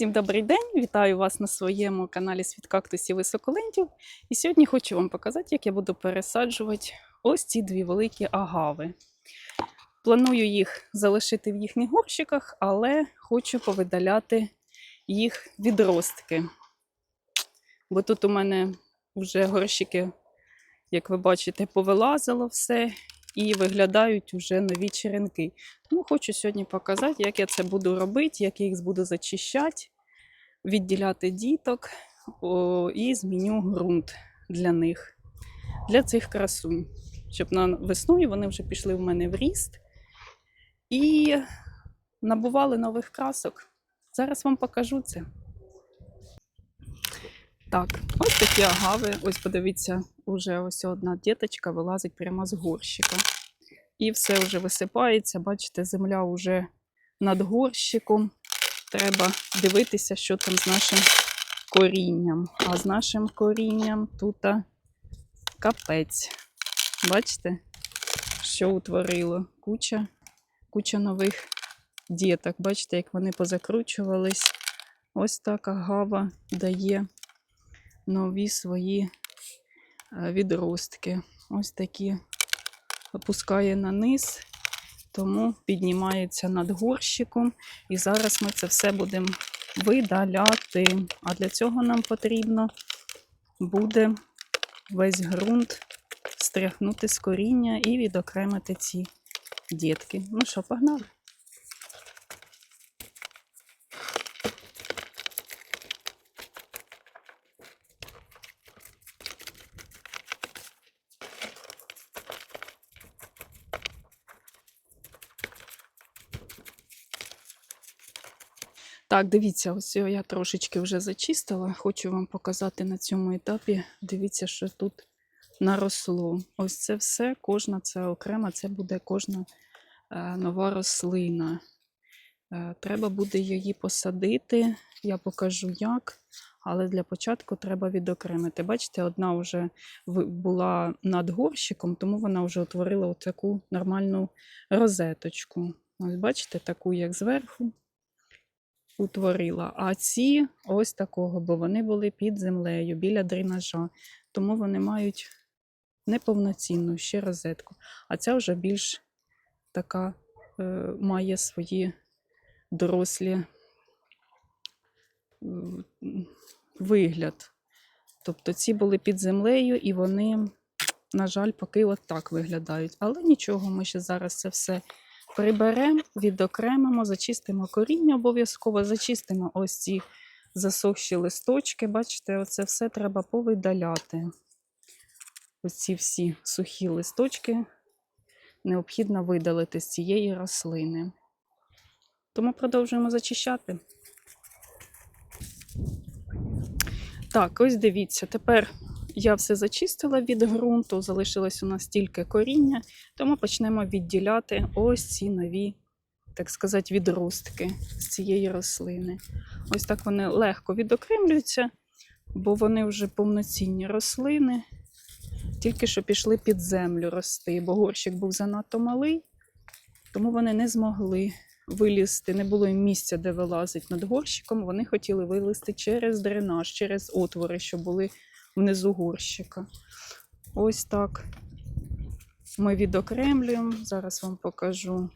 Всім добрий день! Вітаю вас на своєму каналі Світ кактусів і соколентів. І сьогодні хочу вам показати, як я буду пересаджувати ось ці дві великі агави. Планую їх залишити в їхніх горщиках, але хочу повидаляти їх відростки. Бо тут у мене вже горщики, як ви бачите, повилазило все і виглядають вже нові черенки. Тому хочу сьогодні показати, як я це буду робити, як я їх буду зачищати, відділяти діток о, і зміню ґрунт для них, для цих красунь. Щоб на весною вони вже пішли в мене в ріст і набували нових красок. Зараз вам покажу це. Так, ось такі агави. Ось подивіться, уже ось одна діточка вилазить прямо з горщика. І все вже висипається. Бачите, земля вже над горщиком. Треба дивитися, що там з нашим корінням. А з нашим корінням тут капець. Бачите, що утворило? Куча, куча нових діток. Бачите, як вони позакручувались. Ось так агава дає нові свої е, відростки. Ось такі опускає на низ, тому піднімається над горщиком. І зараз ми це все будемо видаляти. А для цього нам потрібно буде весь ґрунт стряхнути з коріння і відокремити ці дітки. Ну що, погнали? Так, дивіться, ось я трошечки вже зачистила. Хочу вам показати на цьому етапі. Дивіться, що тут наросло. Ось це все, кожна це окремо, це буде кожна е, нова рослина. Е, треба буде її посадити. Я покажу як. Але для початку треба відокремити. Бачите, одна вже була над горщиком, тому вона вже утворила таку нормальну розеточку. Ось бачите, таку, як зверху утворила. А ці ось такого, бо вони були під землею, біля дренажа. Тому вони мають неповноцінну ще розетку. А ця вже більш така е, має свої дорослі м, вигляд. Тобто ці були під землею і вони, на жаль, поки от так виглядають. Але нічого, ми ще зараз це все приберемо, відокремимо, зачистимо коріння обов'язково, зачистимо ось ці засохші листочки. Бачите, оце все треба повидаляти. Ось ці всі сухі листочки необхідно видалити з цієї рослини. Тому продовжуємо зачищати. Так, ось дивіться, тепер я все зачистила від ґрунту, залишилось у нас тільки коріння, тому почнемо відділяти ось ці нові, так сказати, відростки з цієї рослини. Ось так вони легко відокремлюються, бо вони вже повноцінні рослини, тільки що пішли під землю рости, бо горщик був занадто малий, тому вони не змогли вилізти, не було їм місця, де вилазить над горщиком. Вони хотіли вилізти через дренаж, через отвори, що були внизу горщика. Ось так ми відокремлюємо. Зараз вам покажу.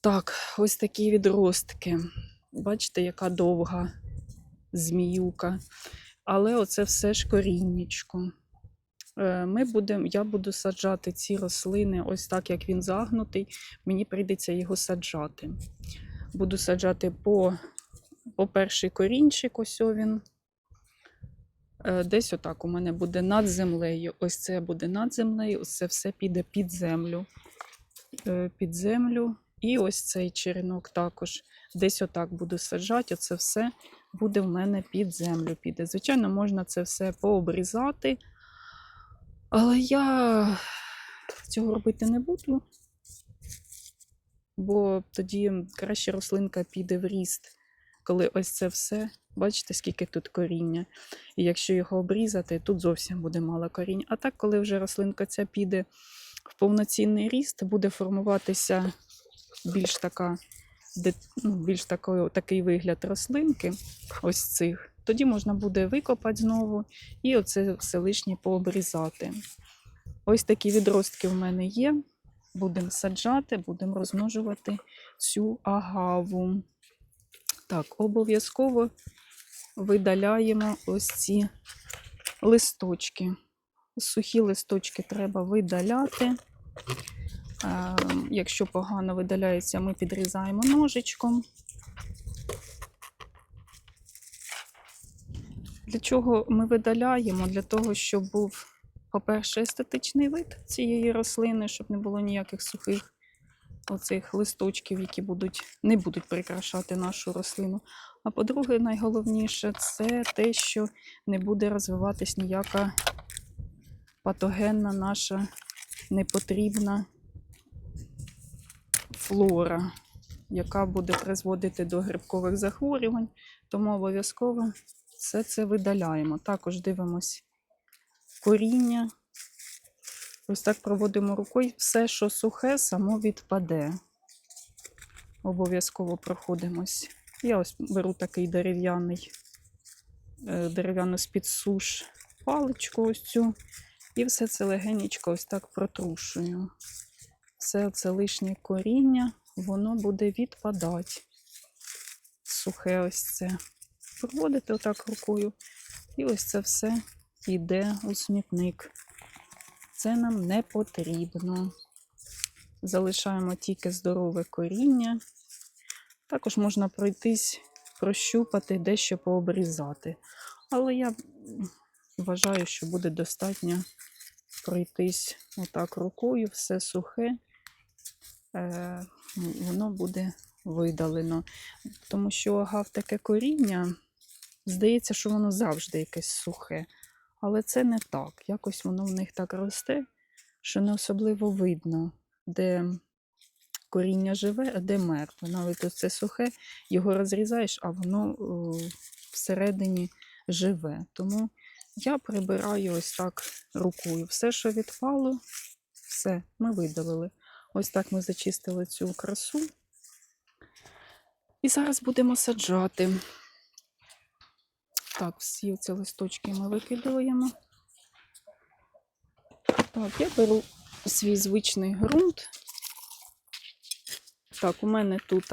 Так, ось такі відростки. Бачите, яка довга зміюка. Але оце все ж коріннячко. Е, Ми будем, я буду саджати ці рослини ось так, як він загнутий. Мені прийдеться його саджати. Буду саджати по, по перший корінчик, ось він. Е, Десь отак у мене буде над землею. Ось це буде над землею, ось це все піде під землю. Е, Під землю. І ось цей черенок також. Десь отак буду саджати. Оце все буде в мене під землю. Піде. Звичайно, можна це все пообрізати. Але я цього робити не буду, бо тоді краще рослинка піде в ріст, коли ось це все, бачите, скільки тут коріння. І якщо його обрізати, тут зовсім буде мало коріння. А так, коли вже рослинка ця піде в повноцінний ріст, буде формуватися більш така ну, більш такий, такий вигляд рослинки, ось цих, тоді можна буде викопати знову і оце все лишнє пообрізати. Ось такі відростки в мене є. Будемо саджати, будемо розмножувати цю агаву. Так, обов'язково видаляємо ось ці листочки. Сухі листочки треба видаляти. Е, Якщо погано видаляється, ми підрізаємо ножичком. Для чого ми видаляємо? Для того, щоб був, по-перше, естетичний вид цієї рослини, щоб не було ніяких сухих оцих листочків, які будуть, не будуть прикрашати нашу рослину. А по-друге, найголовніше це те, що не буде розвиватись ніяка патогенна наша непотрібна флора, яка буде призводити до грибкових захворювань. Тому обов'язково все це видаляємо. Також дивимось коріння. Ось так проводимо рукою. Все, що сухе, само відпаде. Обов'язково проходимось. Я ось беру такий дерев'яний, е, дерев'яну з-під суш паличку ось цю. І все це легенечко ось так протрушую. Все це лишнє коріння, воно буде відпадати. Сухе ось це. Проводите отак рукою. І ось це все йде у смітник. Це нам не потрібно. Залишаємо тільки здорове коріння. Також можна пройтись, прощупати, дещо пообрізати. Але я вважаю, що буде достатньо пройтись отак рукою, все сухе, е, воно буде видалено. Тому що агав таке коріння, здається, що воно завжди якесь сухе. Але це не так. Якось воно в них так росте, що не особливо видно, де коріння живе, а де мертве. Навіть ось це сухе, його розрізаєш, а воно о, всередині живе. Тому я прибираю ось так рукою. Все, що відпало, все, ми видалили. Ось так ми зачистили цю красу. І зараз будемо саджати. Так, всі ці листочки ми викидаємо. Так, я беру свій звичний ґрунт. Так, у мене тут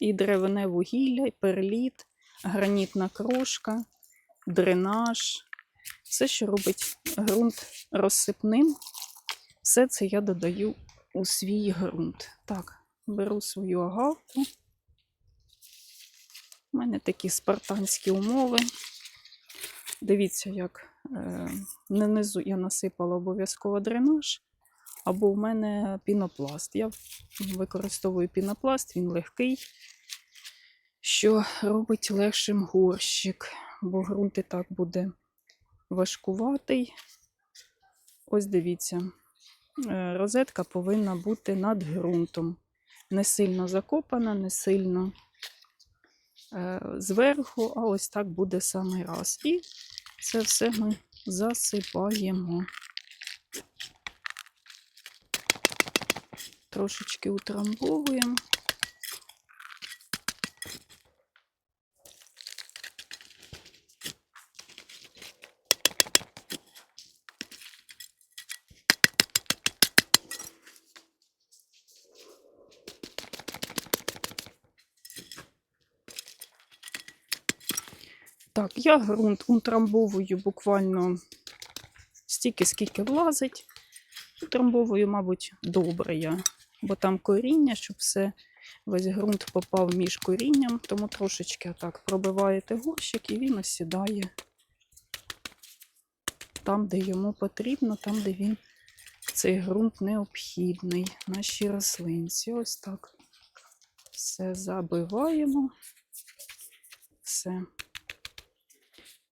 і деревине вугілля, і перліт, гранітна крошка, дренаж. Все, що робить ґрунт розсипним, все це я додаю у свій ґрунт. Так, беру свою агавку. У мене такі спартанські умови. Дивіться, як е, нанизу я насипала обов'язково дренаж, або в мене пінопласт. Я використовую пінопласт, він легкий, що робить легшим горщик, бо ґрунт і так буде важкуватий. Ось дивіться, е, розетка повинна бути над ґрунтом. Не сильно закопана, не сильно зверху, а ось так буде самий раз. І це все ми засипаємо. Трошечки утрамбовуємо. Так, я ґрунт утрамбовую буквально стільки, скільки влазить. Утрамбовую, мабуть, добре я, бо там коріння, щоб все, весь ґрунт попав між корінням, тому трошечки так пробиваєте горщик і він осідає там, де йому потрібно, там, де він цей ґрунт необхідний нашій рослинці. Ось так. Все забиваємо. Все.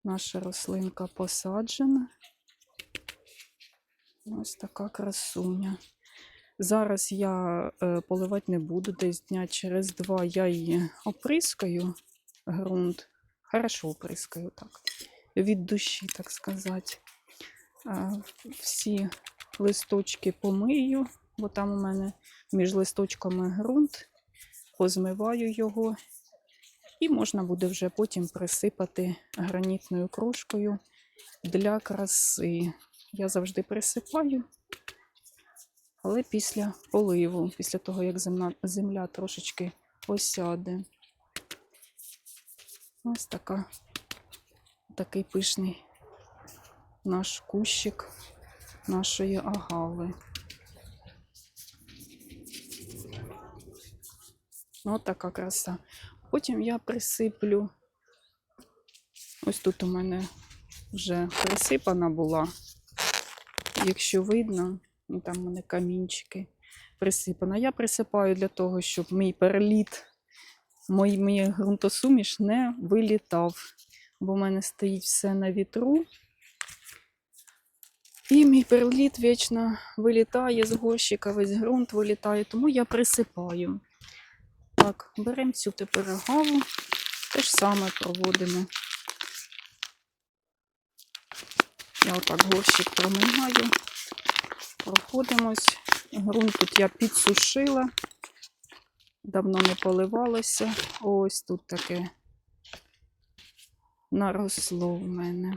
Наша рослинка посаджена. Ось така красуня. Зараз я е, поливати не буду, десь дня через два я її оприскаю ґрунт. Хорошо оприскаю, так. Від душі, так сказати. Е, всі листочки помию, бо там у мене між листочками ґрунт. позмиваю його, і можна буде вже потім присипати гранітною крошкою для краси. Я завжди присипаю, але після поливу, після того, як земля, земля трошечки осяде. Ось така, такий пишний наш кущик нашої агави. Ось така краса. Потім я присиплю. Ось тут у мене вже присипана була. Якщо видно, ну, там у мене камінчики присипана. Я присипаю для того, щоб мій переліт, мій, мій ґрунтосуміш не вилітав. Бо в мене стоїть все на вітру. І мій переліт вічно вилітає з горщика, весь ґрунт вилітає, тому я присипаю. Так, беремо цю тепер агаву, те ж саме проводимо. Я отак горщик проминаю, проходимось. Грунт тут я підсушила, давно не поливалося. Ось тут таке наросло в мене.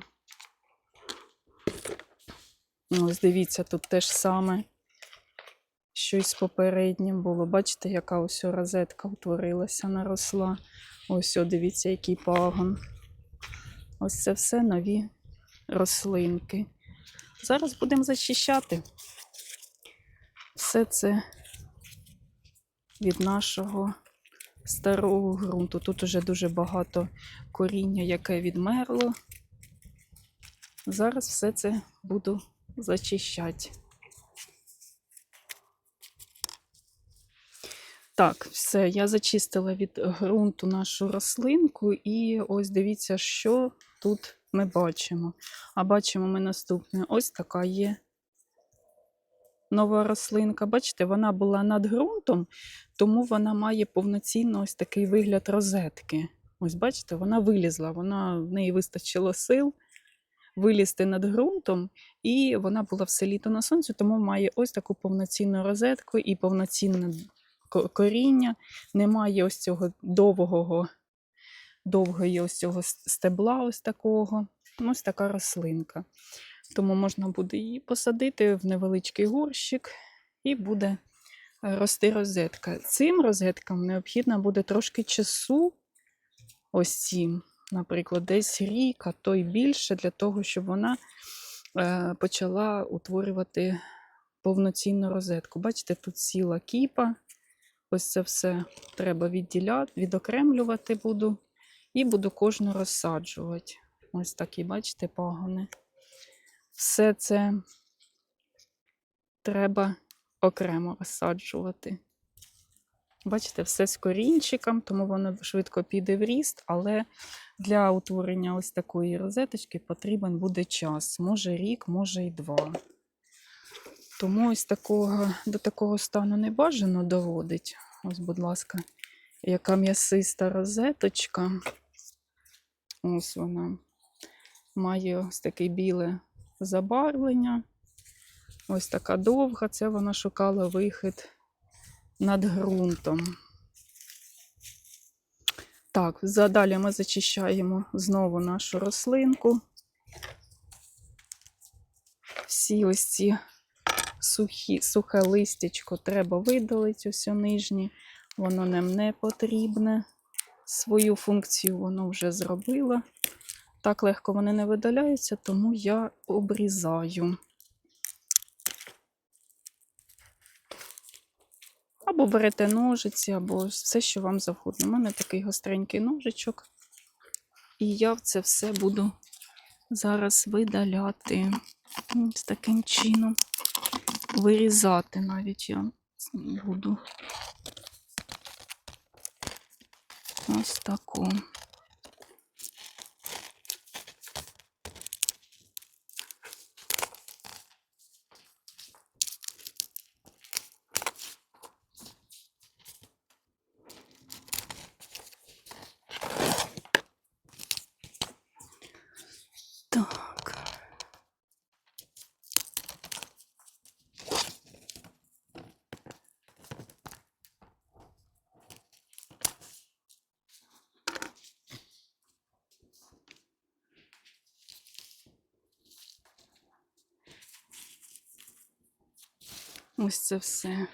Ось дивіться, тут те ж саме. Щось попереднім було. Бачите, яка ось розетка утворилася, наросла. Ось, о, дивіться, який пагон. Ось це все нові рослинки. Зараз будемо зачищати. Все це від нашого старого ґрунту. Тут уже дуже багато коріння, яке відмерло. Зараз все це буду зачищати. Так, все, я зачистила від ґрунту нашу рослинку, і ось дивіться, що тут ми бачимо. А бачимо ми наступне: ось така є нова рослинка. Бачите, вона була над ґрунтом, тому вона має повноцінно ось такий вигляд розетки. Ось бачите, вона вилізла, вона, в неї вистачило сил вилізти над ґрунтом, і вона була все літо на сонці, тому має ось таку повноцінну розетку і повноцінне коріння. Немає ось цього довгого, довгої ось цього стебла, ось такого. Ось така рослинка. Тому можна буде її посадити в невеличкий горщик і буде рости розетка. Цим розеткам необхідно буде трошки часу, ось цим, наприклад, десь рік, а то й більше, для того, щоб вона е, почала утворювати повноцінну розетку. Бачите, тут ціла кіпа. Ось це все треба відділяти, відокремлювати буду. І буду кожну розсаджувати. Ось такі, бачите, пагони. Все це треба окремо розсаджувати. Бачите, все з корінчиком, тому воно швидко піде в ріст, але для утворення ось такої розеточки потрібен буде час. Може рік, може і два. Тому ось такого, до такого стану не бажано доводить. Ось, будь ласка, яка м'ясиста розеточка. Ось вона. Має ось таке біле забарвлення. Ось така довга. Це вона шукала вихід над ґрунтом. Так, далі ми зачищаємо знову нашу рослинку. Всі ось ці сухі, сухе листячко треба видалити, ось нижнє. Воно нам не потрібне. Свою функцію воно вже зробило. Так легко вони не видаляються, тому я обрізаю. Або берете ножиці, або все, що вам завгодно. У мене такий гостренький ножичок. І я це все буду зараз видаляти. Ось таким чином. Вирізати навіть я буду. Ось таку. Ось це все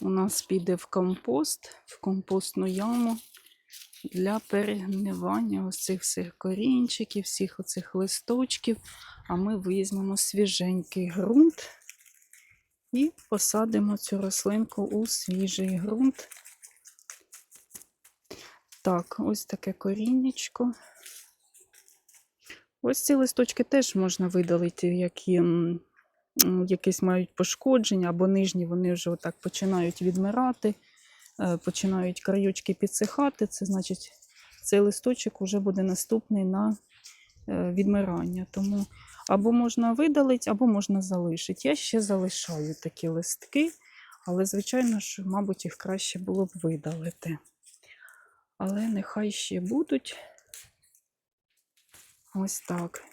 у нас піде в компост, в компостну яму для перегнивання ось цих всіх корінчиків, всіх оцих листочків. А ми візьмемо свіженький ґрунт і посадимо цю рослинку у свіжий ґрунт. Так, ось таке коріннячко. Ось ці листочки теж можна видалити, які якісь мають пошкодження, або нижні вони вже отак починають відмирати, е, починають краючки підсихати. Це значить, цей листочок вже буде наступний на е, відмирання. Тому або можна видалити, або можна залишити. Я ще залишаю такі листки, але, звичайно ж, мабуть, їх краще було б видалити. Але нехай ще будуть. Ось так.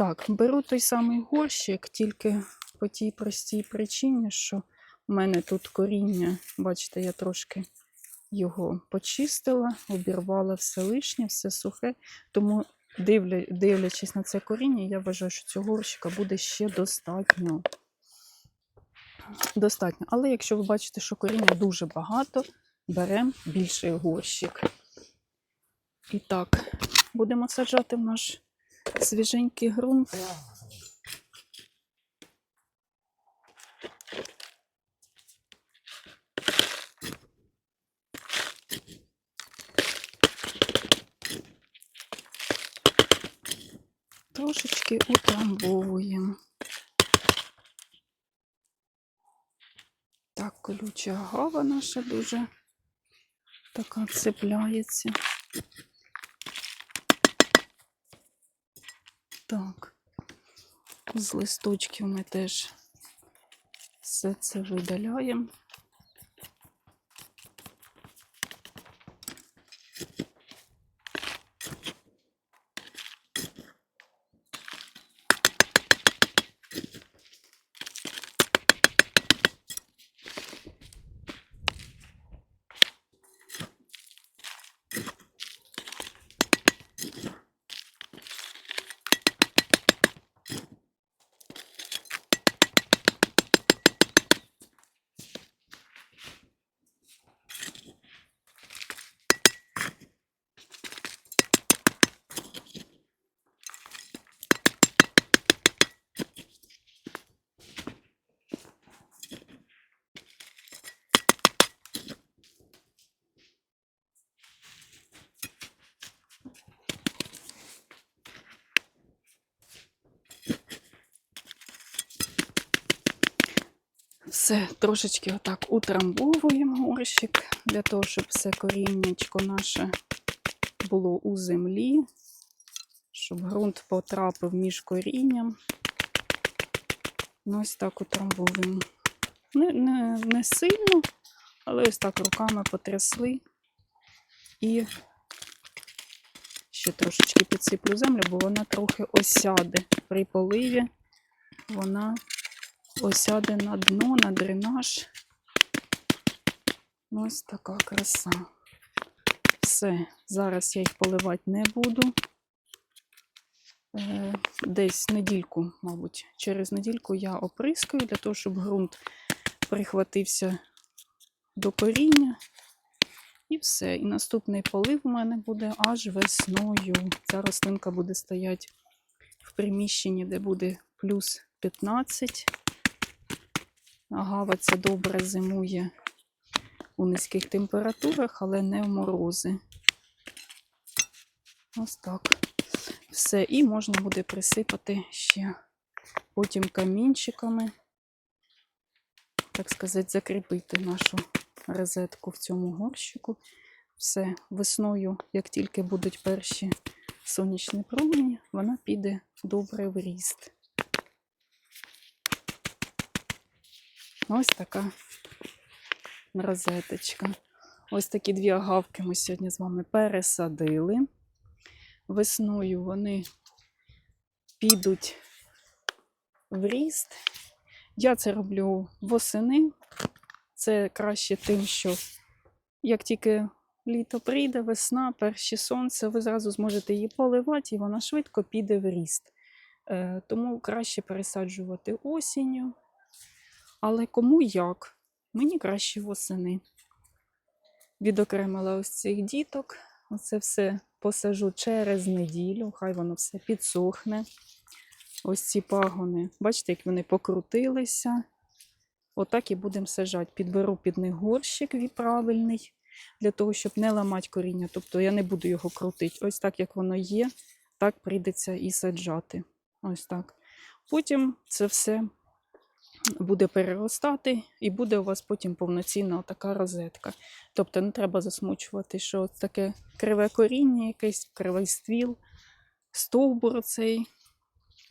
Так, беру той самий горщик, тільки по тій простій причині, що в мене тут коріння, бачите, я трошки його почистила, обірвала все лишнє, все сухе. Тому, дивля, дивлячись на це коріння, я вважаю, що цього горщика буде ще достатньо. Достатньо. Але якщо ви бачите, що коріння дуже багато, беремо більший горщик. І так, будемо саджати в наш свіженький ґрунт. Трошечки утрамбовуємо. Так, колюча гава наша дуже така цепляється. Так, з листочків ми теж все це видаляємо. Все трошечки отак утрамбовуємо горщик для того, щоб все коріннячко наше було у землі, щоб ґрунт потрапив між корінням. Ну, ось так утрамбовуємо. Не, не, не сильно, але ось так руками потрясли і ще трошечки підсиплю землю, бо вона трохи осяде при поливі. Вона осяде на дно, на дренаж. Ось така краса. Все, зараз я їх поливати не буду. Е, Десь недільку, мабуть, через недільку я оприскаю для того, щоб ґрунт прихватився до коріння. І все. І наступний полив у мене буде аж весною. Ця рослинка буде стояти в приміщенні, де буде плюс 15. Агава це добре зимує у низьких температурах, але не в морози. Ось так. Все. І можна буде присипати ще потім камінчиками, так сказати, закріпити нашу розетку в цьому горщику. Все, весною, як тільки будуть перші сонячні промені, вона піде добре в ріст. Ось така розеточка. Ось такі дві агавки ми сьогодні з вами пересадили. Весною вони підуть в ріст. Я це роблю восени. Це краще тим, що як тільки літо прийде, весна, перші сонце, ви зразу зможете її поливати, і вона швидко піде в ріст. Е, Тому краще пересаджувати осінню. Але кому як? Мені краще восени. Відокремила ось цих діток. Оце все посажу через неділю, хай воно все підсохне. Ось ці пагони. Бачите, як вони покрутилися. Отак і будемо сажати. Підберу під них горщик правильний, для того, щоб не ламати коріння. Тобто я не буду його крутити. Ось так, як воно є, так прийдеться і саджати. Ось так. Потім це все буде переростати, і буде у вас потім повноцінна така розетка. Тобто не треба засмучувати, що таке криве коріння, якийсь кривий ствіл, стовбур цей.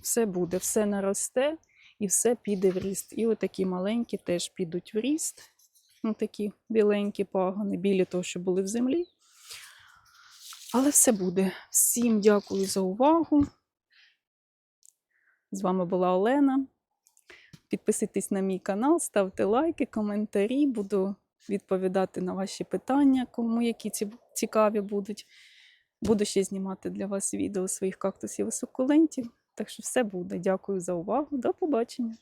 Все буде, все наросте і все піде в ріст. І отакі маленькі теж підуть в ріст. Ну, такі біленькі пагони, білі того, що були в землі. Але все буде. Всім дякую за увагу. З вами була Олена. Підписуйтесь на мій канал, ставте лайки, коментарі. Буду відповідати на ваші питання, кому які цікаві будуть. Буду ще знімати для вас відео своїх кактусів і сукулентів. Так що все буде. Дякую за увагу. До побачення.